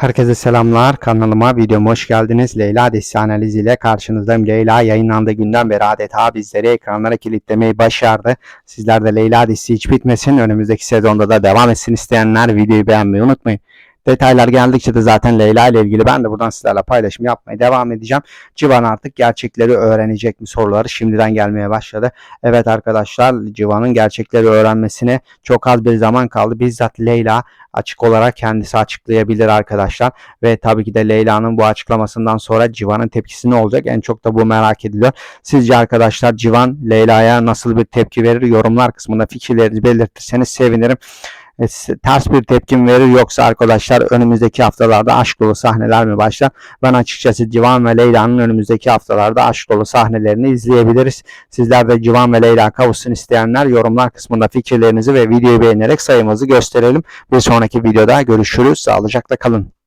Herkese selamlar. Kanalıma, videoma hoş geldiniz. Leyla dizisi analiziyle karşınızdayım. Leyla yayınlandığı günden beri adeta bizleri ekranlara kilitlemeyi başardı. Sizler de Leyla dizisi hiç bitmesin. Önümüzdeki sezonda da devam etsin isteyenler videoyu beğenmeyi unutmayın. Detaylar geldikçe de zaten Leyla ile ilgili ben de buradan sizlerle paylaşım yapmaya devam edeceğim. Civan artık gerçekleri öğrenecek mi soruları şimdiden gelmeye başladı. Evet arkadaşlar Civan'ın gerçekleri öğrenmesine çok az bir zaman kaldı. Bizzat Leyla açık olarak kendisi açıklayabilir arkadaşlar. Ve tabii ki de Leyla'nın bu açıklamasından sonra Civan'ın tepkisi ne olacak? En çok da bu merak ediliyor. Sizce arkadaşlar Civan Leyla'ya nasıl bir tepki verir? Yorumlar kısmında fikirlerinizi belirtirseniz sevinirim. E, Ters bir tepkim verir yoksa arkadaşlar önümüzdeki haftalarda aşk dolu sahneler mi başlar? Ben açıkçası Civan ve Leyla'nın önümüzdeki haftalarda aşk dolu sahnelerini izleyebiliriz. Sizler de Civan ve Leyla kavuşsun isteyenler yorumlar kısmında fikirlerinizi ve videoyu beğenerek sayımızı gösterelim. Bir sonraki videoda görüşürüz. Sağlıcakla kalın.